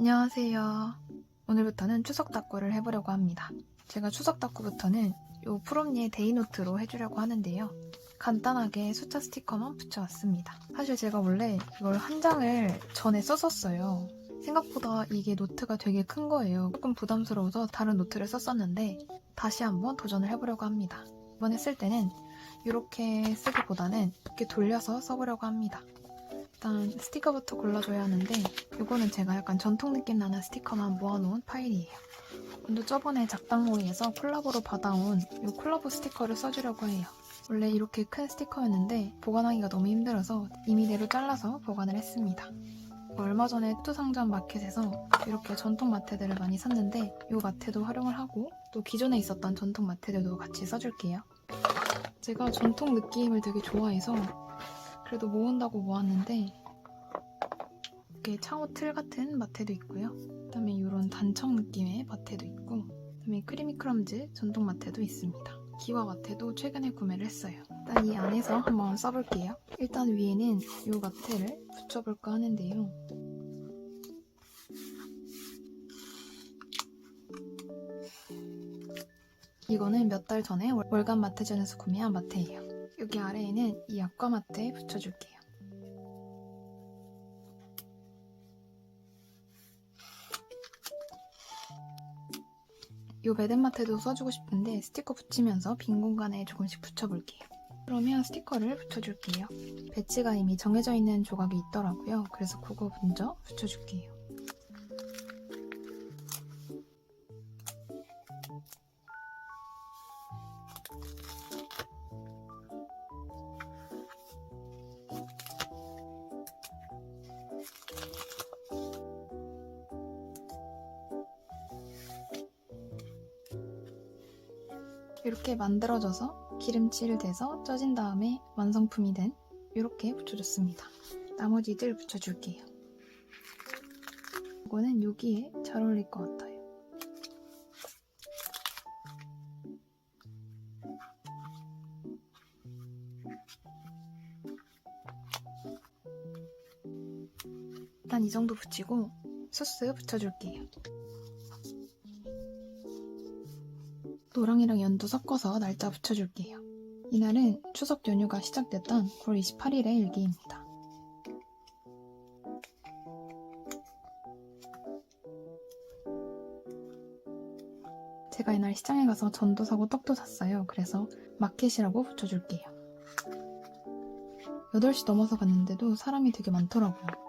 안녕하세요. 오늘부터는 추석 닦고를 해보려고 합니다. 제가 추석 닦고부터는 요 프롬니의 데이노트로 해주려고 하는데요. 간단하게 숫자 스티커만 붙여왔습니다. 사실 제가 원래 이걸 한 장을 전에 썼었어요. 생각보다 이게 노트가 되게 큰 거예요. 조금 부담스러워서 다른 노트를 썼었는데 다시 한번 도전을 해보려고 합니다. 이번에 쓸 때는 이렇게 쓰기보다는 이렇게 돌려서 써보려고 합니다. 일단 스티커부터 골라줘야 하는데 이거는 제가 약간 전통 느낌 나는 스티커만 모아놓은 파일이에요. 먼저 저번에 작당모이에서 콜라보로 받아온 이 콜라보 스티커를 써주려고 해요. 원래 이렇게 큰 스티커였는데 보관하기가 너무 힘들어서 이미대로 잘라서 보관을 했습니다. 얼마 전에 투상점 마켓에서 이렇게 전통 마테들을 많이 샀는데 이 마테도 활용을 하고 또 기존에 있었던 전통 마테들도 같이 써줄게요. 제가 전통 느낌을 되게 좋아해서 그래도 모은다고 모았는데 이렇게 창호 틀 같은 마테도 있고요. 그다음에 이런 단청 느낌의 마테도 있고 그다음에 크리미 크럼즈 전통 마테도 있습니다. 기와 마테도 최근에 구매를 했어요. 일단 이 안에서 한번 써볼게요. 일단 위에는 이 마테를 붙여볼까 하는데요. 이거는 몇 달 전에 월- 월간 마테전에서 구매한 마테예요. 여기 아래에는 이 마테에 붙여줄게요. 이 매듭마테도 써주고 싶은데 스티커 붙이면서 빈 공간에 조금씩 붙여볼게요. 그러면 스티커를 붙여줄게요. 배치가 이미 정해져 있는 조각이 있더라고요. 그래서 그거 먼저 붙여줄게요. 이렇게 만들어져서 기름칠을 대서 쪄진 다음에 완성품이 된 이렇게 붙여줬습니다. 나머지들 붙여줄게요. 이거는 여기에 잘 어울릴 것 같아요. 일단 이 정도 붙이고 소스 붙여줄게요. 노랑이랑 연두 섞어서 날짜 붙여줄게요. 이날은 추석 연휴가 시작됐던 9월 28일의 일기입니다. 제가 이날 시장에 가서 전도 사고 떡도 샀어요. 그래서 마켓이라고 붙여줄게요. 8시 넘어서 갔는데도 사람이 되게 많더라고요.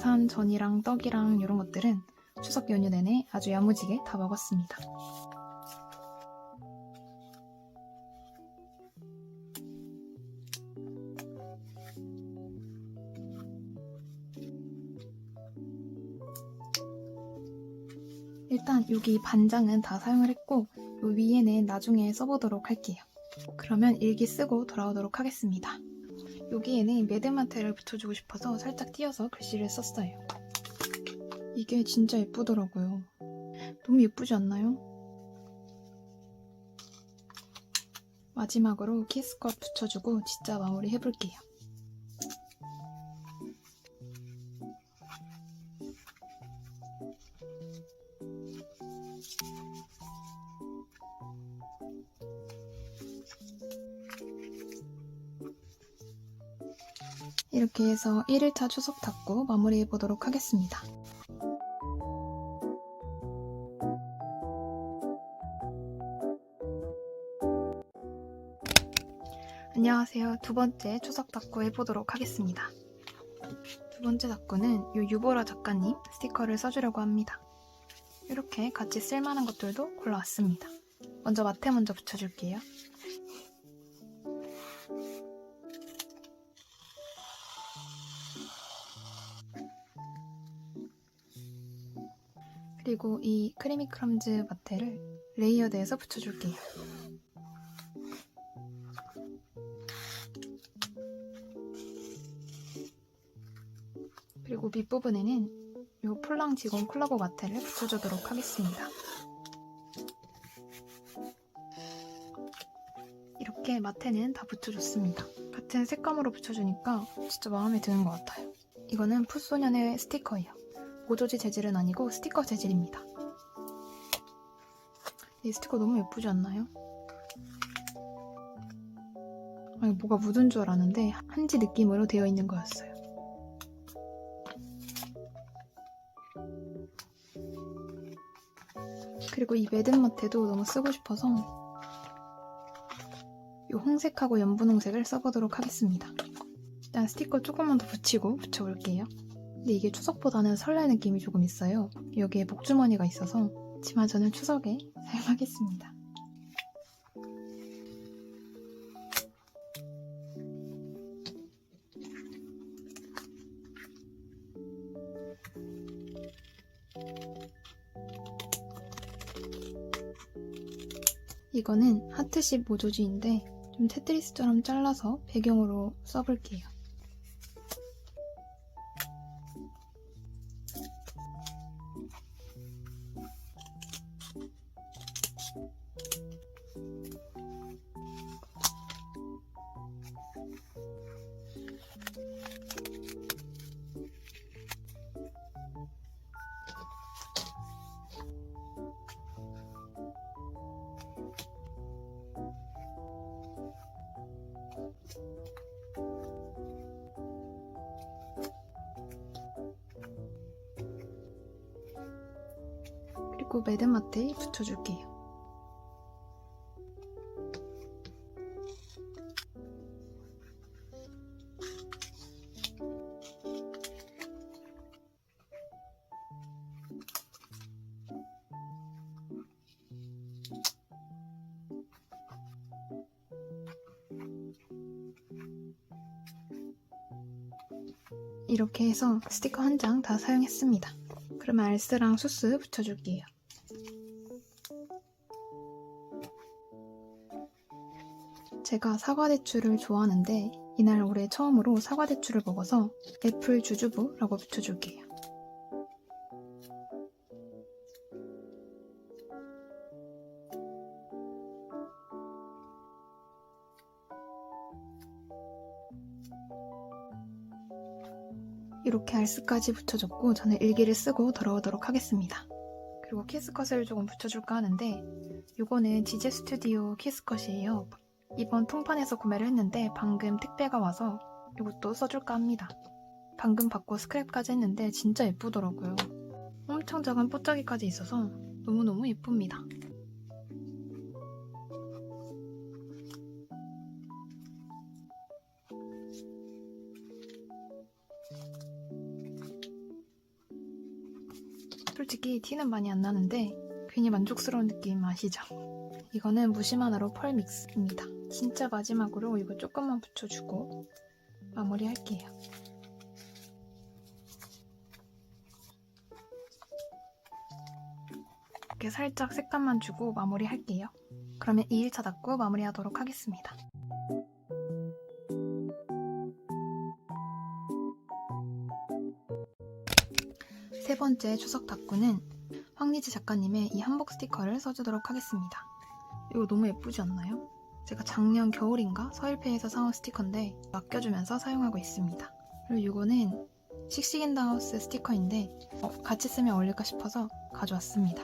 산 전이랑 떡이랑 이런 것들은 추석 연휴 내내 아주 야무지게 다 먹었습니다. 일단 여기 반장은 다 사용을 했고 요 위에는 나중에 써보도록 할게요. 그러면 일기 쓰고 돌아오도록 하겠습니다. 여기에는 매드마테를 붙여주고 싶어서 살짝 띄어서 글씨를 썼어요. 이게 진짜 예쁘더라고요. 너무 예쁘지 않나요? 마지막으로 키스컷 붙여주고 진짜 마무리 해볼게요. 이렇게 해서 1일차 추석 닫고 마무리해 보도록 하겠습니다. 안녕하세요. 두 번째 추석 닫고 해보도록 하겠습니다. 두 번째 닫고는 요 유보라 작가님 스티커를 써주려고 합니다. 이렇게 같이 쓸만한 것들도 골라왔습니다. 먼저 마테 먼저 붙여줄게요. 그리고 이 크리미 크럼즈 마테를 레이어드해서 붙여줄게요. 그리고 밑부분에는 이 폴랑 직원 콜라보 마테를 붙여주도록 하겠습니다. 이렇게 마테는 다 붙여줬습니다. 같은 색감으로 붙여주니까 진짜 마음에 드는 것 같아요. 이거는 풋소년의 스티커예요. 모조지 재질은 아니고 스티커 재질입니다. 이 스티커 너무 예쁘지 않나요? 아니, 뭐가 묻은 줄 알았는데 한지 느낌으로 되어 있는 거였어요. 그리고 이 매듭마테도 너무 쓰고 싶어서 이 홍색하고 연분홍색을 써보도록 하겠습니다. 일단 스티커 조금만 더 붙이고 붙여볼게요. 근데 이게 추석보다는 설날 느낌이 조금 있어요. 여기에 목주머니가 있어서 하지만 저는 추석에 사용하겠습니다. 이거는 하트십 모조지인데 좀 테트리스처럼 잘라서 배경으로 써볼게요. 그리고 매듭마트에 붙여줄게요. 이렇게 해서 스티커 한 장 다 사용했습니다. 그러면 알스랑 소스 붙여줄게요. 제가 사과대추를 좋아하는데 이날 올해 처음으로 사과대추를 먹어서 애플 주주부라고 붙여줄게요. 이렇게 알스까지 붙여줬고 저는 일기를 쓰고 돌아오도록 하겠습니다. 그리고 키스컷을 조금 붙여줄까 하는데 이거는 지제 스튜디오 키스컷이에요. 이번 통판에서 구매를 했는데 방금 택배가 와서 이것도 써줄까 합니다. 방금 받고 스크랩까지 했는데 진짜 예쁘더라고요. 엄청 작은 뽀짝이까지 있어서 너무너무 예쁩니다. 솔직히 티는 많이 안 나는데 괜히 만족스러운 느낌 아시죠? 이거는 무심 하나로 펄 믹스입니다. 진짜 마지막으로 이거 조금만 붙여주고 마무리할게요. 이렇게 살짝 색감만 주고 마무리할게요. 그러면 2일차 닦고 마무리하도록 하겠습니다. 세 번째 추석 닦고는 황리지 작가님의 이 한복 스티커를 써주도록 하겠습니다. 이거 너무 예쁘지 않나요? 제가 작년 겨울인가 서일페이에서 사온 스티커인데 맡겨주면서 사용하고 있습니다. 그리고 이거는 씩씩인더하우스 스티커인데 어, 같이 쓰면 어울릴까 싶어서 가져왔습니다.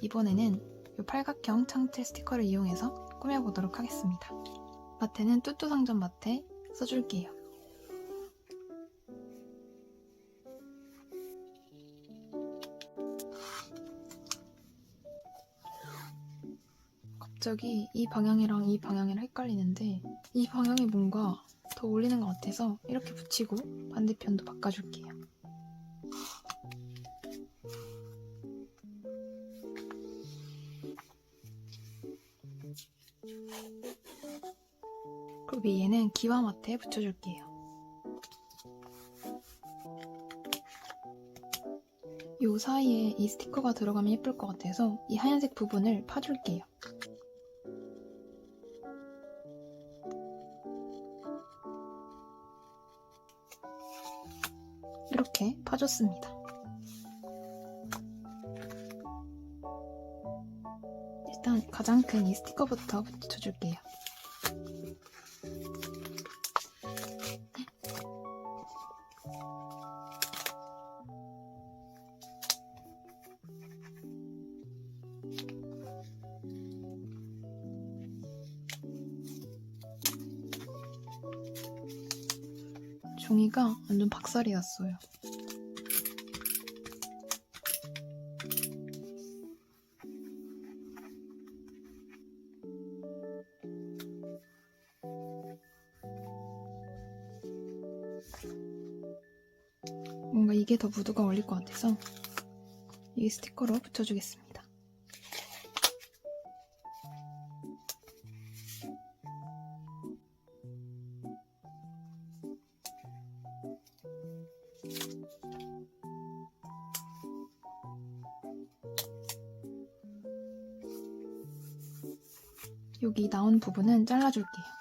이번에는 이 팔각형 창틀 스티커를 이용해서 꾸며보도록 하겠습니다. 마테는 뚜뚜 상점 마테 써줄게요. 갑자기 이 방향이랑 이 방향이랑 헷갈리는데 이 방향이 뭔가 더 어울리는 것 같아서 이렇게 붙이고 반대편도 바꿔줄게요. 그리고 위에는 기와 마트에 붙여줄게요. 요 사이에 이 스티커가 들어가면 예쁠 것 같아서 이 하얀색 부분을 파줄게요. 이렇게 파줬습니다. 일단 가장 큰 이 스티커부터 붙여줄게요. 종이가 완전 박살이 났어요. 더 무드가 어울릴 것 같아서 이 스티커로 붙여주겠습니다. 여기 나온 부분은 잘라줄게요.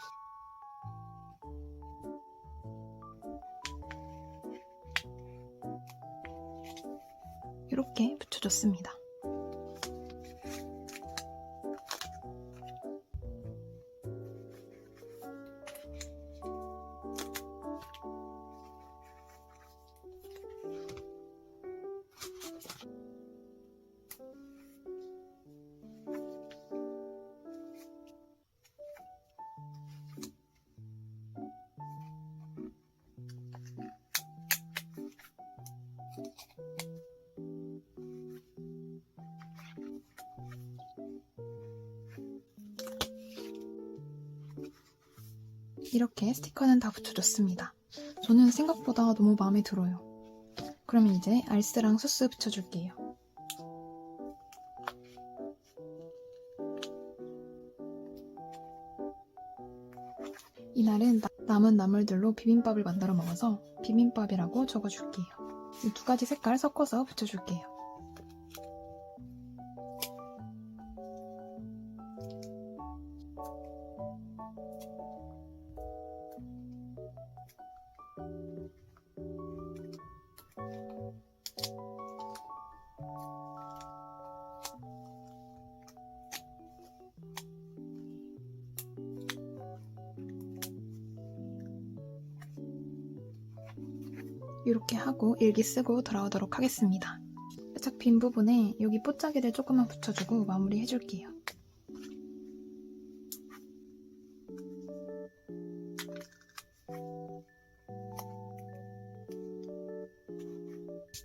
이렇게 스티커는 다 붙여줬습니다. 저는 생각보다 너무 마음에 들어요. 그러면 이제 알스랑 소스 붙여줄게요. 이날은 나- 남은 나물들로 비빔밥을 만들어 먹어서 비빔밥이라고 적어줄게요. 이 두 가지 색깔 섞어서 붙여줄게요. 일기 쓰고 돌아오도록 하겠습니다. 살짝 빈 부분에 여기 뽀짝이를 조금만 붙여주고 마무리 해줄게요.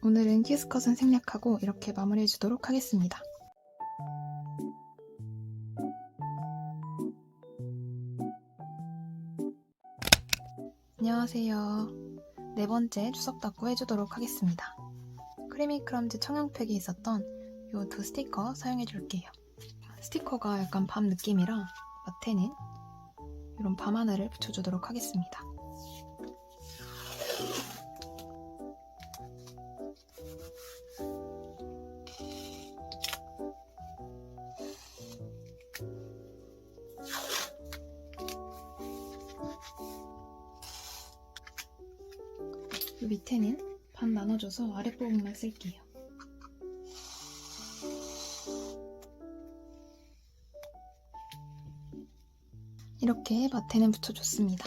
오늘은 키스컷은 생략하고 이렇게 마무리해주도록 하겠습니다. 번째 추석 닦고 해주도록 하겠습니다. 크리미 크럼즈 청양팩에 있었던 이 두 스티커 사용해 줄게요. 스티커가 약간 밤 느낌이라 마테는 이런 밤 하늘을 붙여주도록 하겠습니다. 밑에는 반 나눠줘서 아랫부분만 쓸게요. 이렇게 마테는 붙여줬습니다.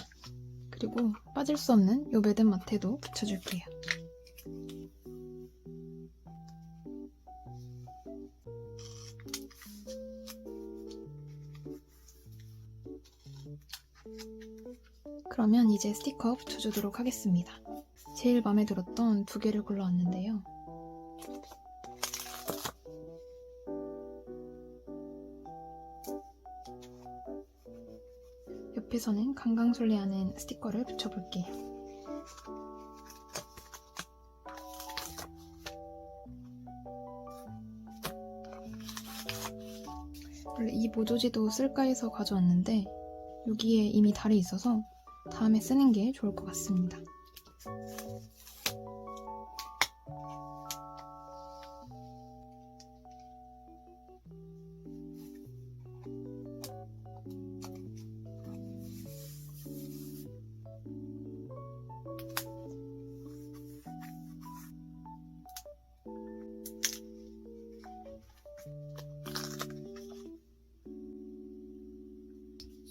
그리고 빠질 수 없는 요 매듭 마테도 붙여줄게요. 그러면 이제 스티커 붙여주도록 하겠습니다. 제일 마음에 들었던 두 개를 골라왔는데요. 옆에서는 강강술래하는 스티커를 붙여볼게요. 원래 이 모조지도 쓸까 해서 가져왔는데 여기에 이미 달이 있어서 다음에 쓰는 게 좋을 것 같습니다.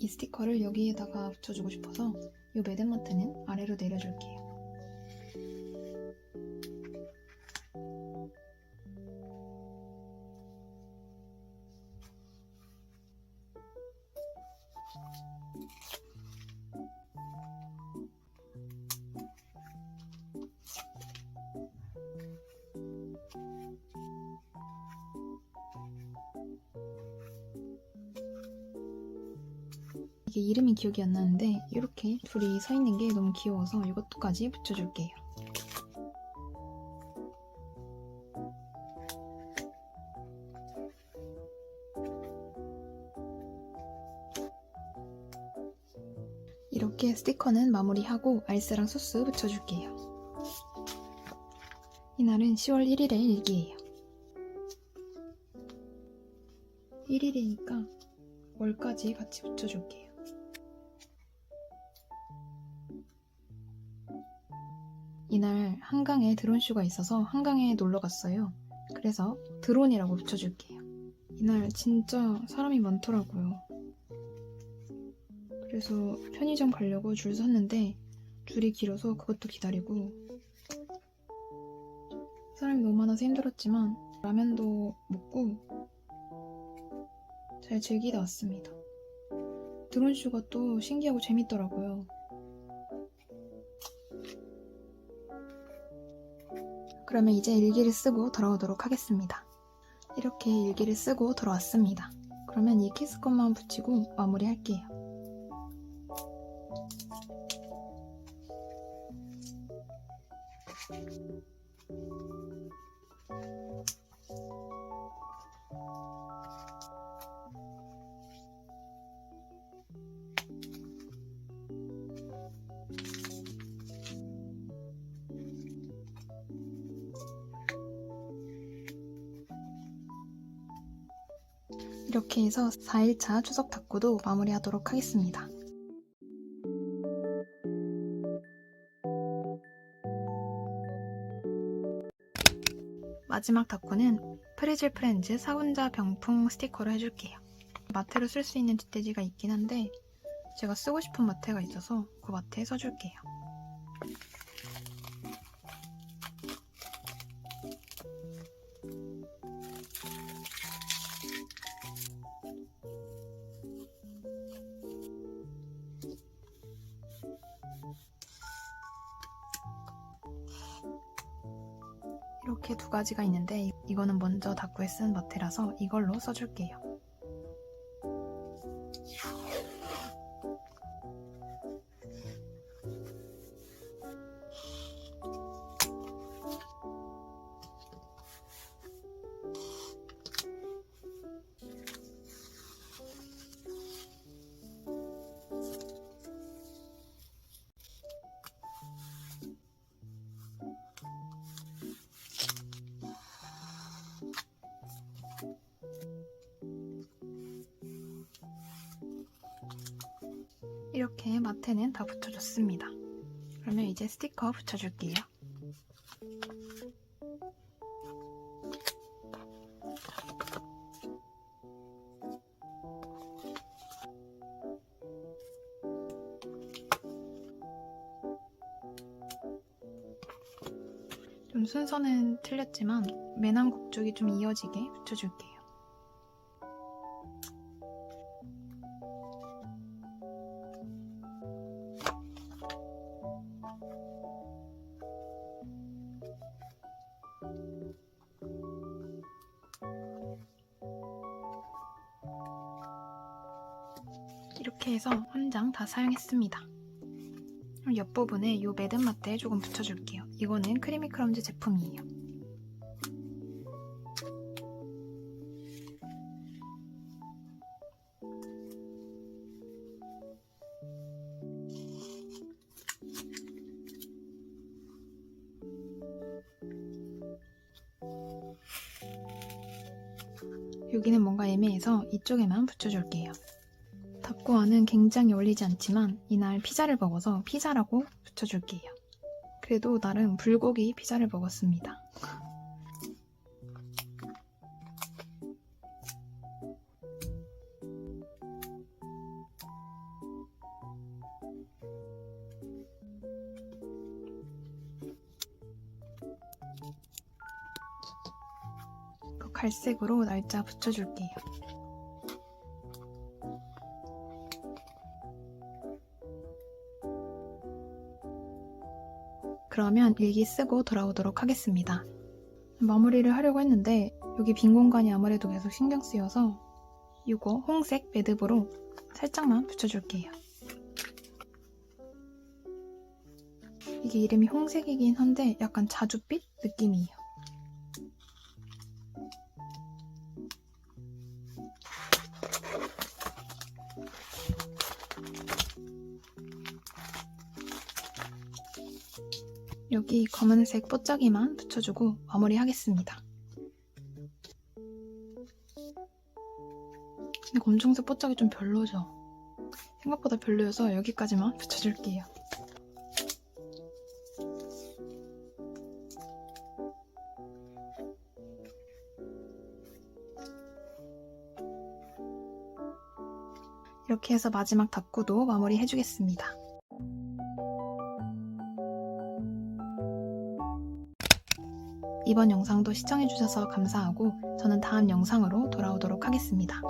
이 스티커를 여기에다가 붙여주고 싶어서 이 매듭마트는 아래로 내려줄게요. 이게 이름이 기억이 안 나는데 이렇게 둘이 서 있는 게 너무 귀여워서 이것도까지 붙여줄게요. 이렇게 스티커는 마무리하고 알스랑 소스 붙여줄게요. 이날은 10월 1일의 일기예요. 1일이니까 월까지 같이 붙여줄게요. 이날 한강에 드론쇼가 있어서 한강에 놀러 갔어요. 그래서 드론이라고 붙여줄게요. 이날 진짜 사람이 많더라고요. 그래서 편의점 가려고 줄 섰는데 줄이 길어서 그것도 기다리고 사람이 너무 많아서 힘들었지만 라면도 먹고 잘 즐기다 왔습니다. 드론쇼가 또 신기하고 재밌더라고요. 그러면 이제 일기를 쓰고 돌아오도록 하겠습니다. 이렇게 일기를 쓰고 돌아왔습니다. 그러면 이 키스컷만 붙이고 마무리할게요. 이렇게 해서 4일차 추석 탁구도 마무리하도록 하겠습니다. 마지막 탁구는 프리즐 프렌즈 사군자 병풍 스티커로 해줄게요. 마테로 쓸 수 있는 뒷돼지가 있긴 한데 제가 쓰고 싶은 마테가 있어서 그 마테에 써줄게요. 이렇게 두 가지가 있는데 이거는 먼저 닦고에 쓴 마테라서 이걸로 써줄게요. 이렇게 마테는 다 붙여줬습니다. 그러면 이제 스티커 붙여줄게요. 좀 순서는 틀렸지만 매난 곡쪽이 좀 이어지게 붙여줄게요. 장 다 사용했습니다. 옆부분에 이 매듭마트에 조금 붙여줄게요. 이거는 크리미 크럼즈 제품이에요. 여기는 뭔가 애매해서 이쪽에만 붙여줄게요. 복구와는 굉장히 올리지 않지만 이날 피자를 먹어서 피자라고 붙여줄게요. 그래도 나름 불고기 피자를 먹었습니다. 그 갈색으로 날짜 붙여줄게요. 그러면 일기 쓰고 돌아오도록 하겠습니다. 마무리를 하려고 했는데 여기 빈 공간이 아무래도 계속 신경 쓰여서 이거 홍색 매듭으로 살짝만 붙여줄게요. 이게 이름이 홍색이긴 한데 약간 자줏빛 느낌이에요. 여기 검은색 뽀짝이만 붙여주고 마무리하겠습니다. 근데 검정색 뽀짝이 좀 별로죠? 생각보다 별로여서 여기까지만 붙여줄게요. 이렇게 해서 마지막 닫고도 마무리 해주겠습니다. 이번 영상도 시청해주셔서 감사하고 저는 다음 영상으로 돌아오도록 하겠습니다.